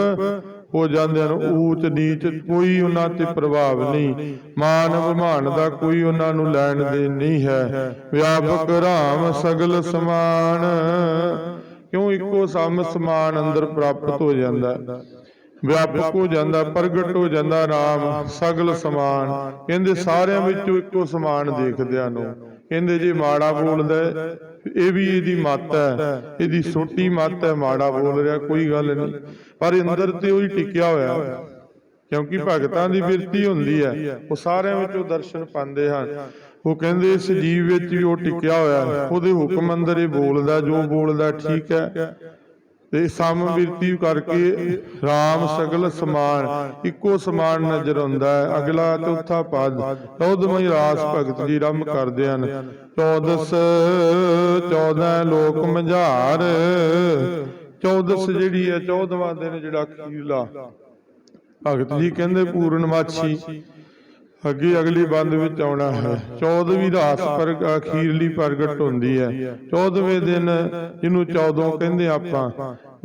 ਹੋ ਜਾਂਦੇ ਹਨ ਊਚ ਨੀਚ ਕੋਈ ਉਹਨਾਂ ਤੇ ਪ੍ਰਭਾਵ ਨਹੀਂ। ਮਾਨ ਅਭਿਮਾਨ ਦਾ ਕੋਈ ਉਹਨਾਂ ਨੂੰ ਲੈਣ ਦੇ ਨਹੀਂ ਹੈ। ਵਿਆਪਕ ਰਾਮ ਸਗਲ ਸਮਾਨ। ਕਿਉਂ ਇੱਕੋ ਸਮ ਸਮਾਨ ਅੰਦਰ ਪ੍ਰਾਪਤ ਹੋ ਜਾਂਦਾ। ਵਿਆਪਕ ਹੋ ਜਾਂਦਾ ਪ੍ਰਗਟ ਹੋ ਜਾਂਦਾ ਨਾਮ ਸਗਲ ਸਮਾਨ। ਕਹਿੰਦੇ ਸਾਰਿਆਂ ਵਿੱਚੋਂ ਇੱਕੋ ਸਮਾਨ ਦੇਖਦਿਆਂ ਨੂੰ ਕਹਿੰਦੇ ਜੇ ਮਾੜਾ ਬੋਲਦਾ ਇਹ ਵੀ ਇਹਦੀ ਮੱਤ ਹੈ। ਇਹਦੀ ਛੋਟੀ ਮੱਤ ਹੈ ਮਾੜਾ ਬੋਲ ਰਿਹਾ ਕੋਈ ਗੱਲ ਨਹੀਂ। ਪਰ ਅੰਦਰ ਤੇ ਉਹੀ ਟਿਕਿਆ ਹੋਇਆ। ਹੈ। ਕਿਉਂਕਿ ਭਗਤਾਂ ਦੀ ਬਿਰਤੀ ਹੁੰਦੀ ਹੈ। ਉਹ ਸਾਰਿਆਂ ਵਿੱਚੋਂ ਦਰਸ਼ਨ ਪਾਉਂਦੇ ਹਨ। ਉਹ ਕਹਿੰਦੇ ਇਸ ਜੀਵ ਵਿੱਚ ਵੀ ਉਹ ਟਿਕਿਆ ਹੋਇਆ ਹੈ। ਉਹਦੇ ਹੁਕਮ ਅੰਦਰ ਇਹ ਬੋਲਦਾ ਜੋ ਬੋਲਦਾ ਠੀਕ ਹੈ। ਤੇ ਸਮਬਿਰਤੀ ਕਰਕੇ RAM ਸਗਲ ਸਮਾਨ ਇੱਕੋ ਸਮਾਨ ਨਜ਼ਰ ਆਉਂਦਾ ਹੈ। ਅਗਲਾ ਚੌਥਾ ਪਦ। ਚੌਦਵੀਂ ਰਾਸ ਭਗਤ ਜੀ ਰਮ ਕਰਦੇ ਹਨ। ਚੌਦਸ 14 ਲੋਕ ਮੰਝਾਰ। ਚੌਦਸ ਜਿਹੜੀ ਹੈ 14ਵਾਂ ਦਿਨ ਜਿਹੜਾ ਅਖੀਰਲਾ। ਭਗਤ ਜੀ ਕਹਿੰਦੇ, ਪੂਰਨਮਾਛੀ, ਅੱਗੇ ਅਗਲੀ ਬੰਦ ਵਿੱਚ ਆਉਣਾ ਹੈ। 14ਵੀਂ ਰਾਸ ਪਰ ਅਖੀਰਲੀ ਪ੍ਰਗਟ ਹੁੰਦੀ ਹੈ। 14ਵੇਂ ਦਿਨ ਜਿਹਨੂੰ 14 ਕਹਿੰਦੇ ਆਪਾਂ,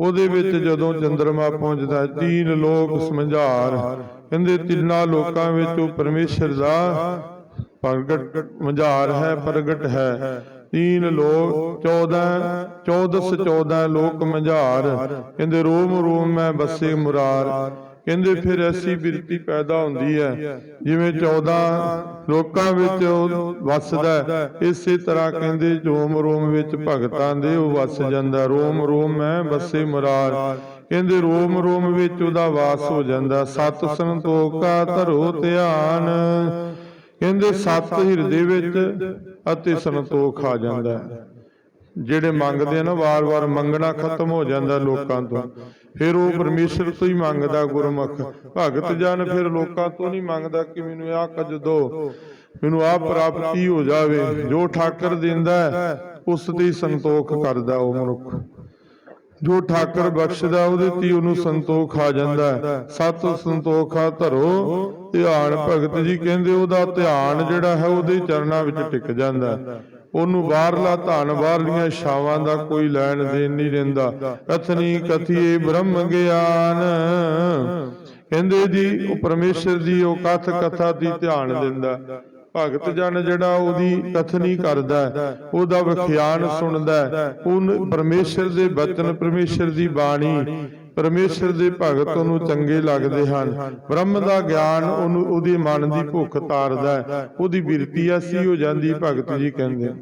ਉਹਦੇ ਵਿੱਚ ਜਦੋਂ ਚੰਦਰਮਾ ਪਹੁੰਚਦਾ, ਤੀਨ ਲੋਕ ਸਮਝਾਰ। ਕਹਿੰਦੇ, ਤਿੰਨਾਂ ਲੋਕਾਂ ਵਿੱਚ ਉਹ ਪਰਮੇਸ਼ਰ ਦਾ ਪ੍ਰਗਟ, ਮਝਾਰ ਹੈ, ਪ੍ਰਗਟ ਹੈ। ਤੀਨ ਲੋਕ 14 14 14 ਲੋਕ ਮਝਾਰ। ਕਹਿੰਦੇ ਰੋਮ ਰੋਮ ਮੈਂ ਬਸੇ ਮੁਰਾਰ। ਕਹਿੰਦੇ ਫਿਰ ਐਸੀ ਬਿਰਤੀ ਪੈਦਾ ਹੁੰਦੀ ਹੈ ਜਿਵੇਂ 14 ਲੋਕਾਂ ਵਿੱਚ ਵੱਸਦਾ ਹੈ, ਇਸੇ ਤਰ੍ਹਾਂ ਕਹਿੰਦੇ ਰੋਮ ਰੋਮ ਵਿੱਚ ਭਗਤਾਂ ਦੇ ਉਹ ਵੱਸ ਜਾਂਦਾ ਰੋਮ ਰੋਮ ਮੈਂ ਬਸੇ ਮੁਰਾਰ। ਕਹਿੰਦੇ ਰੋਮ ਰੋਮ ਵਿੱਚ ਉਹਦਾ ਵਾਸ ਹੋ ਜਾਂਦਾ ਸਤ ਸੰਤੋਖਾ ਧਰੋ ਧਿਆਨ। ਕਹਿੰਦੇ ਸਤ ਹਿਰਦੇ ਵਿੱਚ ਅਤੇ ਸੰਤੋਖ ਆ ਜਾਂਦਾ। ਹੈ ਜਿਹੜੇ ਮੰਗਦੇ ਆ ਨਾ ਵਾਰ-ਵਾਰ ਮੰਗਣਾ ਖਤਮ ਹੋ ਜਾਂਦਾ ਲੋਕਾਂ ਤੋਂ। ਫਿਰ ਉਹ ਪਰਮੇਸ਼ਰ ਤੋਂ ਹੀ ਮੰਗਦਾ ਗੁਰਮੁਖ। ਭਗਤ ਜਨ ਫਿਰ ਲੋਕਾਂ ਤੋਂ ਨਹੀਂ ਮੰਗਦਾ ਕਿ ਮੈਨੂੰ ਆਹ ਕੁਝ ਦੋ। ਮੈਨੂੰ ਆਹ ਪ੍ਰਾਪਤੀ ਹੋ ਜਾਵੇ। ਜੋ ਠਾਕਰ ਦਿੰਦਾ ਉਸ ਤੇ ਸੰਤੋਖ ਕਰਦਾ ਉਹ ਮਨੁੱਖ। ਜੋ ਠਾਕਰ ਬਖਸ਼ਦਾ, ਉਹਦੇ ਤੇ ਉਹਨੂੰ ਸੰਤੋਖ ਆ ਜਾਂਦਾ ਸਤ ਸੰਤੋਖਾ ਧਰੋ, ਧਿਆਨ ਭਗਤ ਜੀ ਕਹਿੰਦੇ ਉਹਦਾ ਧਿਆਨ ਜਿਹੜਾ ਹੈ, ਉਹਦੇ ਚਰਨਾਂ ਵਿੱਚ ਟਿਕ ਜਾਂਦਾ ਉਹਨੂੰ ਬਾਹਰਲਾ ਧਨ, ਬਾਹਰਲੀਆਂ ਛਾਵਾਂ ਦਾ ਕੋਈ ਲੈਣ ਦੇਣ ਨਹੀਂ ਰਹਿੰਦਾ। ਕਥਨੀ ਕਥੀਏ ਬ੍ਰਹਮ ਗਿਆਨ। ਕਹਿੰਦੇ ਜੀ, ਉਹ ਪਰਮੇਸ਼ਰ ਦੀ ਉਹ ਕਥ ਕਥਾ ਦੀ ਧਿਆਨ ਦਿੰਦਾ। ਭਗਤ ਜਨ ਜਿਹੜਾ ਉਹਦੀ ਕਥਨੀ ਕਰਦਾ ਉਹਦਾ ਵਿਖਿਆਨ ਸੁਣਦਾ ਹੈ, ਪਰਮੇਸ਼ਰ ਦੇ ਬਚਨ ਪਰਮੇਸ਼ਰ ਦੀ ਬਾਣੀ ਪਰਮੇਸ਼ਰ ਦੇ ਭਗਤ ਉਹਨੂੰ ਚੰਗੇ ਲੱਗਦੇ ਹਨ। ਬ੍ਰਹਮ ਦਾ ਗਿਆਨ ਉਹਨੂੰ ਉਹਦੇ ਮਨ ਦੀ ਭੁੱਖ ਤਾਰਦਾ ਹੈ। ਉਹਦੀ ਬਿਰਤੀ ਐਸੀ ਹੋ ਜਾਂਦੀ ਭਗਤ ਜੀ ਕਹਿੰਦੇ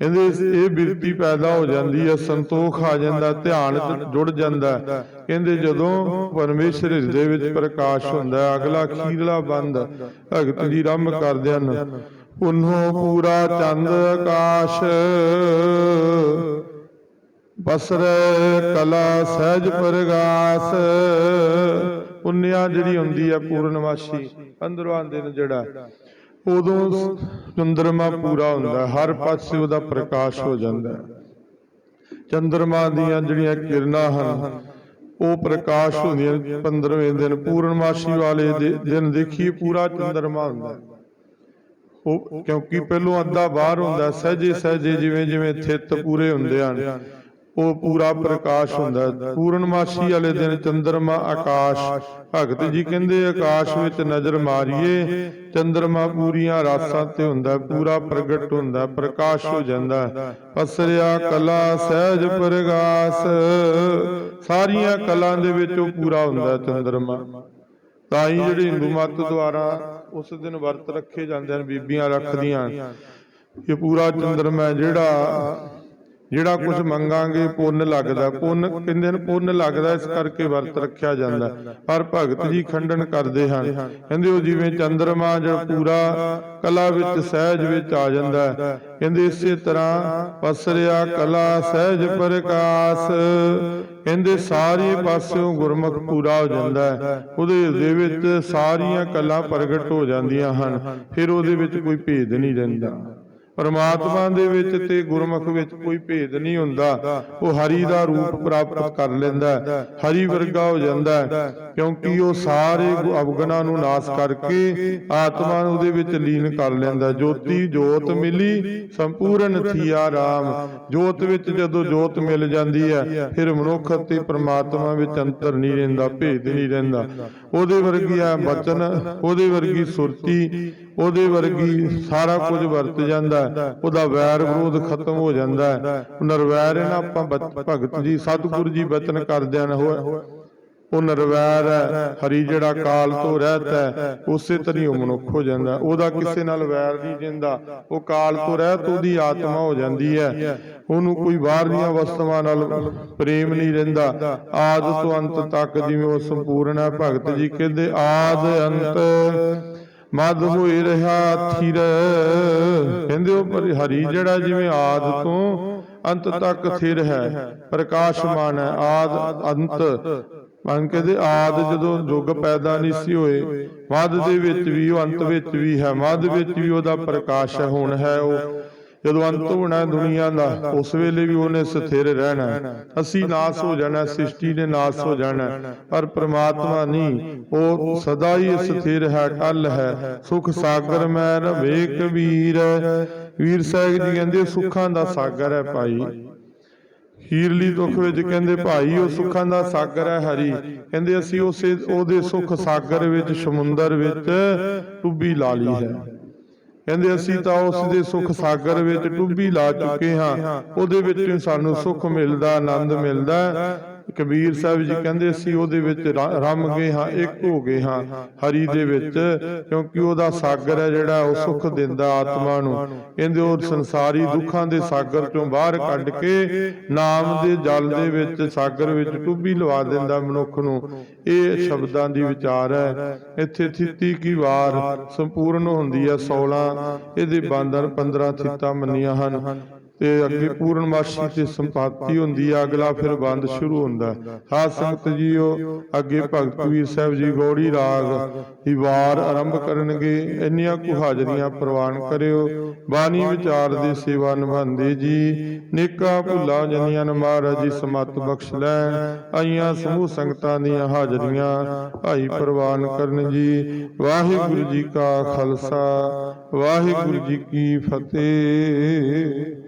ਕਹਿੰਦੇ ਇਹ ਬਿਰਤੀ ਪੈਦਾ ਹੋ ਜਾਂਦੀ ਹੈ ਸੰਤੋਖ ਆ ਜਾਂਦਾ ਧਿਆਨ ਜੁੜ ਜਾਂਦਾ ਕਹਿੰਦੇ ਜਦੋਂ ਪਰਮੇਸ਼ਰ ਹਿਰਦੇ ਵਿੱਚ ਪ੍ਰਕਾਸ਼ ਹੁੰਦਾ ਹੈ ਅਗਲਾ ਅਖੀਰਲਾ ਬੰਦ ਭਗਤ ਜੀ ਰਮ ਕਰਦੇ ਹਨ। ਪੁਨੋ ਪੂਰਾ ਚੰਦ ਆਕਾਸ਼। ਬਸਰੇ ਕਲਾ ਸਹਿਜ ਪ੍ਰਗਾਸ। ਪੁੰਨਿਆ ਜਿਹੜੀ ਹੁੰਦੀ ਹੈ ਪੂਰਨਮਾਸ਼ੀ ਅੰਦਰੋਂ ਦਿਨ ਜਿਹੜਾ। ਉਦੋਂ ਚੰਦਰਮਾ ਪੂਰਾ ਹੁੰਦਾ ਹਰ ਪਾਸੇ ਉਹਦਾ ਪ੍ਰਕਾਸ਼ ਹੋ ਜਾਂਦਾ ਚੰਦਰਮਾ ਦੀਆਂ ਜਿਹੜੀਆਂ ਕਿਰਨਾਂ ਹਨ ਉਹ ਪ੍ਰਕਾਸ਼ ਹੁੰਦੀਆਂ 15ਵੇਂ ਦਿਨ, ਪੂਰਨਮਾਸ਼ੀ ਵਾਲੇ ਦਿਨ ਦੇਖੀਏ, ਪੂਰਾ ਚੰਦਰਮਾ ਹੁੰਦਾ ਉਹ ਕਿਉਂਕਿ ਪਹਿਲੋਂ ਅੱਧਾ ਬਾਹਰ ਹੁੰਦਾ ਸਹਜੇ ਸਹਜੇ ਜਿਵੇਂ ਜਿਵੇਂ ਥਿੱਤ ਪੂਰੇ ਹੁੰਦੇ ਹਨ। ਉਹ ਪੂਰਾ ਪ੍ਰਕਾਸ਼ ਹੁੰਦਾ ਹੈ। ਪੂਰਨਮਾਸ਼ੀ ਵਾਲੇ ਦਿਨ ਚੰਦਰਮਾ ਆਕਾਸ਼। ਭਗਤ ਜੀ ਕਹਿੰਦੇ ਆਕਾਸ਼ ਵਿੱਚ ਨਜ਼ਰ ਮਾਰੀਏ, ਚੰਦਰਮਾ ਪੂਰੀਆਂ ਰਾਸਾਂ ਤੇ ਹੁੰਦਾ ਪੂਰਾ ਪ੍ਰਗਟ ਹੁੰਦਾ ਪ੍ਰਕਾਸ਼ ਹੋ ਜਾਂਦਾ ਪਸਰਿਆ ਕਲਾ ਸਹਿਜ ਪ੍ਰਗਾਸ। ਸਾਰੀਆਂ ਕਲਾਂ ਦੇ ਵਿੱਚ ਉਹ ਪੂਰਾ ਹੁੰਦਾ ਚੰਦਰਮਾ। ਤਾਂ ਹੀ ਜਿਹੜੇ ਹਿੰਦੂ ਮਤ ਦੁਆਰਾ ਉਸ ਦਿਨ ਵਰਤ ਰੱਖੇ ਜਾਂਦੇ ਹਨ, ਬੀਬੀਆਂ ਰੱਖਦੀਆਂ ਇਹ ਪੂਰਾ ਚੰਦਰਮਾ ਹੈ ਜਿਹੜਾ ਜਿਹੜਾ ਕੁਝ ਮੰਗਾਂਗੇ ਪੁੰਨ ਲੱਗਦਾ। ਪੁੰਨ ਕਹਿੰਦੇ ਨੇ ਪੁੰਨ ਲੱਗਦਾ ਇਸ ਕਰਕੇ ਵਰਤ ਰੱਖਿਆ ਜਾਂਦਾ। ਪਰ ਭਗਤ ਜੀ ਖੰਡਨ ਕਰਦੇ ਹਨ। ਕਹਿੰਦੇ ਉਹ ਜਿਵੇਂ ਚੰਦਰਮਾ ਜਿਹੜਾ ਪੂਰਾ ਕਲਾ ਵਿੱਚ ਸਹਿਜ ਵਿੱਚ ਆ ਜਾਂਦਾ ਹੈ। ਕਹਿੰਦੇ ਇਸੇ ਤਰ੍ਹਾਂ ਪਸਰਿਆ ਕਲਾ ਸਹਿਜ ਪ੍ਰਕਾਸ਼। ਕਹਿੰਦੇ ਸਾਰੇ ਪਾਸਿਓਂ ਗੁਰਮੁਖ ਪੂਰਾ ਹੋ ਜਾਂਦਾ ਹੈ। ਉਹਦੇ ਹਿਰਦੇ ਵਿੱਚ ਸਾਰੀਆਂ ਕਲਾ ਪ੍ਰਗਟ ਹੋ ਜਾਂਦੀਆਂ ਹਨ। ਫਿਰ ਉਹਦੇ ਵਿੱਚ ਕੋਈ ਭੇਦ ਨਹੀਂ ਰਹਿੰਦਾ। ਪਰਮਾਤਮਾ ਦੇ ਵਿੱਚ ਤੇ ਗੁਰਮੁਖ ਵਿੱਚ ਕੋਈ ਭੇਦ ਨਹੀਂ ਹੁੰਦਾ। ਉਹ ਹਰੀ ਦਾ ਰੂਪ ਪ੍ਰਾਪਤ ਕਰ ਲੈਂਦਾ ਹਰੀ ਵਰਗਾ ਹੋ ਜਾਂਦਾ ਕਿਉਂਕਿ ਉਹ ਸਾਰੇ ਅਵਗੁਣਾਂ ਨੂੰ ਨਾਸ਼ ਕਰਕੇ ਆਤਮਾ ਨੂੰ ਉਹਦੇ ਵਿੱਚ ਲੀਨ ਕਰ ਲੈਂਦਾ। ਜੋਤੀ ਜੋਤ ਮਿਲੀ ਸੰਪੂਰਨ ਥੀਆ ਰਾਮ। ਜੋਤ ਵਿੱਚ ਜਦੋਂ ਜੋਤ ਮਿਲ ਜਾਂਦੀ ਹੈ ਫਿਰ ਮਨੁੱਖ ਅਤੇ ਪ੍ਰਮਾਤਮਾ ਵਿੱਚ ਅੰਤਰ ਨਹੀਂ ਰਹਿੰਦਾ ਭੇਦ ਨਹੀਂ ਰਹਿੰਦਾ। ਉਹਦੇ ਵਰਗੀ ਆ ਬਚਨ ਉਹਦੇ ਵਰਗੀ ਸੁਰਤੀ ਉਹਦੇ ਵਰਗੀ ਸਾਰਾ ਕੁਝ ਵਰਤ ਜਾਂਦਾ। ਉਹਦਾ ਵੈਰ ਵਿਰੋਧ ਖਤਮ ਹੋ ਜਾਂਦਾ। ਨਿਰਵੈਰ ਇਹਨਾਂ ਆਪਾਂ ਭਗਤ ਜੀ ਸਤਿਗੁਰੂ ਜੀ ਬਚਨ ਕਰਦਿਆਂ ਨੇ ਹੋਇਆ ਉਹ ਨਿਰਵੈਰ ਹੈ ਹਰੀ ਜਿਹੜਾ ਕਾਲ ਤੋਂ ਰਹਿਤ ਹੈ ਉਸੇ ਤਰ੍ਹਾਂ ਹੀ ਉਹ ਮਨੁੱਖ ਹੋ ਜਾਂਦਾ। ਉਹਦਾ ਕਿਸੇ ਨਾਲ ਵੈਰ ਨਹੀਂ ਜਿੰਦਾ। ਉਹ ਕਾਲ ਤੋਂ ਰਹਿਤ ਉਹਦੀ ਆਤਮਾ ਹੋ ਜਾਂਦੀ ਹੈ। ਉਹਨੂੰ ਕੋਈ ਬਾਹਰਲੀਆਂ ਵਸਤਾਂ ਨਾਲ ਪ੍ਰੇਮ ਨਹੀਂ ਰਹਿੰਦਾ। ਆਦ ਤੋਂ ਅੰਤ ਤੱਕ ਜਿਵੇਂ ਉਹ ਸੰਪੂਰਨ ਹੈ ਭਗਤ ਜੀ ਕਹਿੰਦੇ ਆਦ ਅੰਤ ਮਦ ਹੋਏ ਰਹਾ ਥਿਰ ਕਹਿੰਦੇ ਉਹ ਪਰ ਹਰੀ ਜਿਹੜਾ ਜਿਵੇਂ ਆਦ ਤੋਂ ਅੰਤ ਤੱਕ ਥਿਰ ਹੈ ਪ੍ਰਕਾਸ਼ਮਾਨ ਹੈ। ਆਦ ਅੰਤ ਮਨ ਕਹਿੰਦੇ ਆਦ ਜਦੋਂ ਯੁੱਗ ਪੈਦਾ ਨਹੀਂ ਸੀ ਹੋਏ ਮਦ ਦੇ ਵਿੱਚ ਵੀ ਉਹ ਅੰਤ ਵਿੱਚ ਵੀ ਹੈ ਮਦ ਵਿੱਚ ਵੀ ਉਹਦਾ ਪ੍ਰਕਾਸ਼ ਹੈ ਹੈ ਉਹ। ਜਦੋਂ ਅੰਤ ਹੋਣਾ ਦੁਨੀਆ ਦਾ ਉਸ ਵੇਲੇ ਵੀ ਉਹਨੇ ਸਥਿਰ ਰਹਿਣਾ ਅਸੀਂ ਨਾਸ ਹੋ ਜਾਣਾ ਸ੍ਰਿਸ਼ਟੀ ਨੇ ਨਾਸ ਹੋ ਜਾਣਾ ਹੈ, ਪਰ ਪ੍ਰਮਾਤਮਾ ਨਹੀਂ ਉਹ ਸਦਾ ਹੀ ਸਥਿਰ ਹੈ ਟਲ ਹੈ। ਸੁਖ ਸਾਗਰ ਮੈਂ ਰਵੇ ਕਬੀਰ ਵੀਰ ਸਾਹਿਬ ਜੀ ਕਹਿੰਦੇ ਸੁੱਖਾਂ ਦਾ ਸਾਗਰ ਹੈ ਭਾਈ। ਹੀਰਲੀ ਦੁੱਖ ਵਿੱਚ ਕਹਿੰਦੇ, ਭਾਈ, ਉਹ ਸੁੱਖਾਂ ਦਾ ਸਾਗਰ ਹੈ ਹਰੀ। ਕਹਿੰਦੇ, ਅਸੀਂ ਉਸੇ, ਉਹਦੇ ਸੁੱਖ ਸਾਗਰ ਵਿੱਚ, ਸਮੁੰਦਰ ਵਿੱਚ ਟੁੱਬੀ ਲਾ ਲਈ ਹੈ। ਕਹਿੰਦੇ, ਅਸੀਂ ਤਾਂ ਉਸ ਦੇ ਸੁੱਖ ਸਾਗਰ ਵਿੱਚ ਟੁੱਬੀ ਲਾ ਚੁੱਕੇ ਹਾਂ। ਉਹਦੇ ਵਿੱਚ ਸਾਨੂੰ ਸੁੱਖ ਮਿਲਦਾ, ਆਨੰਦ ਮਿਲਦਾ। ਕਬੀਰ ਸਾਹਿਬ ਜੀ ਕਹਿੰਦੇ ਅਸੀਂ ਉਹਦੇ ਵਿੱਚ ਰਮ ਗਏ ਹਾਂ ਇੱਕ ਹੋ ਗਏ ਹਾਂ ਹਰੀ ਦੇ ਵਿੱਚ ਕਿਉਂਕਿ ਉਹਦਾ ਸਾਗਰ ਹੈ ਜਿਹੜਾ ਉਹ ਸੁੱਖ ਦਿੰਦਾ ਆਤਮਾ ਨੂੰ। ਕਹਿੰਦੇ ਉਹ ਸੰਸਾਰੀ ਦੁੱਖਾਂ ਦੇ ਸਾਗਰ ਚੋਂ ਬਾਹਰ ਕੱਢ ਕੇ ਨਾਮ ਦੇ ਜਲ ਦੇ ਵਿੱਚ ਸਾਗਰ ਵਿੱਚ ਟੁੱਬੀ ਲਵਾ ਦਿੰਦਾ ਮਨੁੱਖ ਨੂੰ। ਇਹ ਸ਼ਬਦਾਂ ਦੀ ਵਿਚਾਰ ਹੈ। ਇੱਥੇ ਥਿੱਤੀ ਕੀ ਵਾਰ ਸੰਪੂਰਨ ਹੁੰਦੀ ਹੈ 16 ਇਹਦੇ ਬੰਦਰ 15 ਥਿੱਤਾਂ ਮੰਨੀਆਂ ਹਨ। ਤੇ ਅੱਗੇ ਪੂਰਨਮਾਸ਼ੀ ਤੇ ਸੰਪਾਤੀ ਹੁੰਦੀ ਆ, ਅਗਲਾ ਫਿਰ ਬੰਦ ਸ਼ੁਰੂ ਹੁੰਦਾ ਹਾਂ। ਸੰਗਤ ਜੀਓ, ਅੱਗੇ ਭਗਤ ਵੀਰ ਸਾਹਿਬ ਜੀ, ਗੋੜੀ ਰਾਗ ਦੀ ਵਾਰ ਆਰੰਭ ਕਰਨਗੇ, ਇੰਨੀਆਂ ਕੁ ਹਾਜ਼ਰੀਆਂ ਪ੍ਰਵਾਨ ਕਰਿਓ। ਬਾਣੀ ਵਿਚਾਰ ਦੇ ਸੇਵਾ ਨਿਭਾਉਂਦੇ ਜੀ, ਨੇਕਾਂ ਭੁੱਲਾਂ ਜਨੀਆਂ ਨੂੰ ਮਹਾਰਾਜ ਜੀ ਸਮਤ ਬਖਸ਼ ਲੈਣ, ਆਈਆਂ ਸਮੂਹ ਸੰਗਤਾਂ ਦੀਆਂ ਹਾਜ਼ਰੀਆਂ ਭਾਈ ਪ੍ਰਵਾਨ ਕਰਨ ਜੀ। ਵਾਹਿਗੁਰੂ ਜੀ ਕਾ ਖਾਲਸਾ, ਵਾਹਿਗੁਰੂ ਜੀ ਕੀ ਫਤਿਹ।